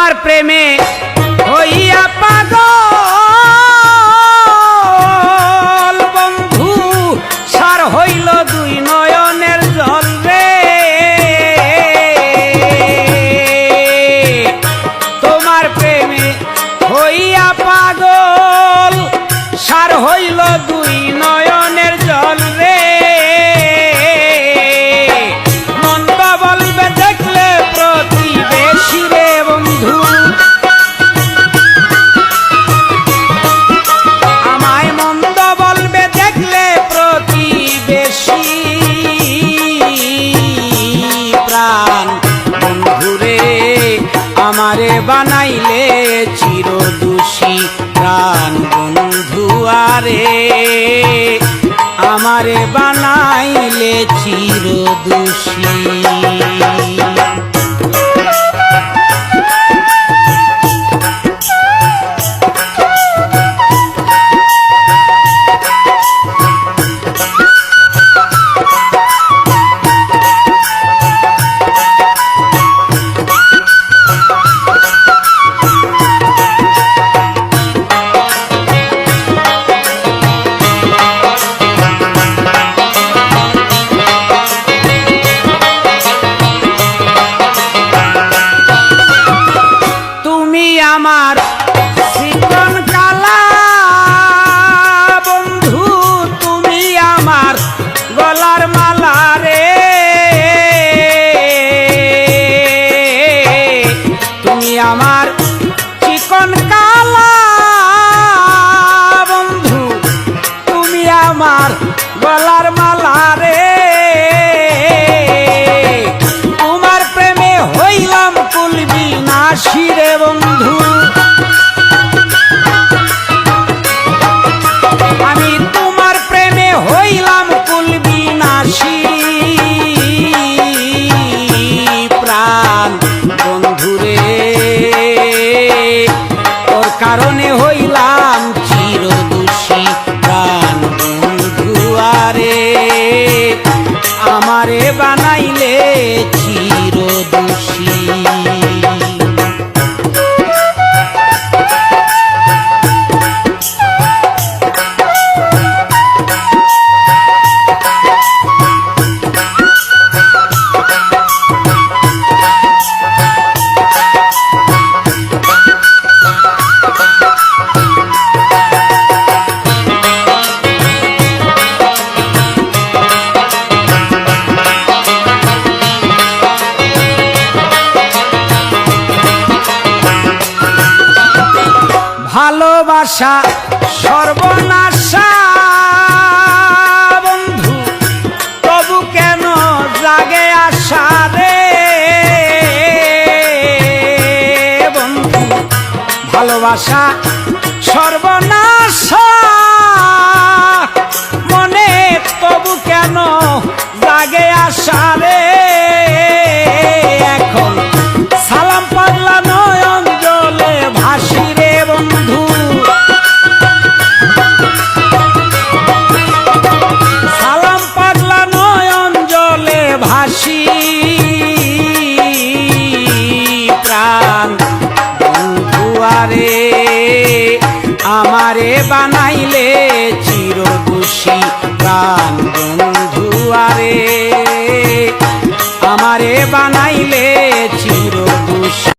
তোমার প্রেমে হইয়া পাগল, বন্ধু, সার হইল দুই নয়নের জল রে। তোমার প্রেমে হইয়া পাগল, সার হইল দুই নয়নের আমারে বানাইলে চির দোষী প্রাণ বন্ধু আরে। আমারে বানাইলে চির দোষী আমার চিকন কালা। বন্ধু, তুমি আমার গলার মালা রে। তুমি আমার চিকন কালা। বন্ধু, তুমি আমার গলার মালা রে। কারণে হইলাম চির দোষী প্রাণ বন্ধু আরে। আমারে বানাইলে চির ভালোবাসা সর্বনাশা। বন্ধু তবু কেন জাগে আশা রে? বন্ধু ভালোবাসা সর্বনাশা। বানাইলে চির খুশি প্রাণ বন্ধু আরে। আমারে বানাইলে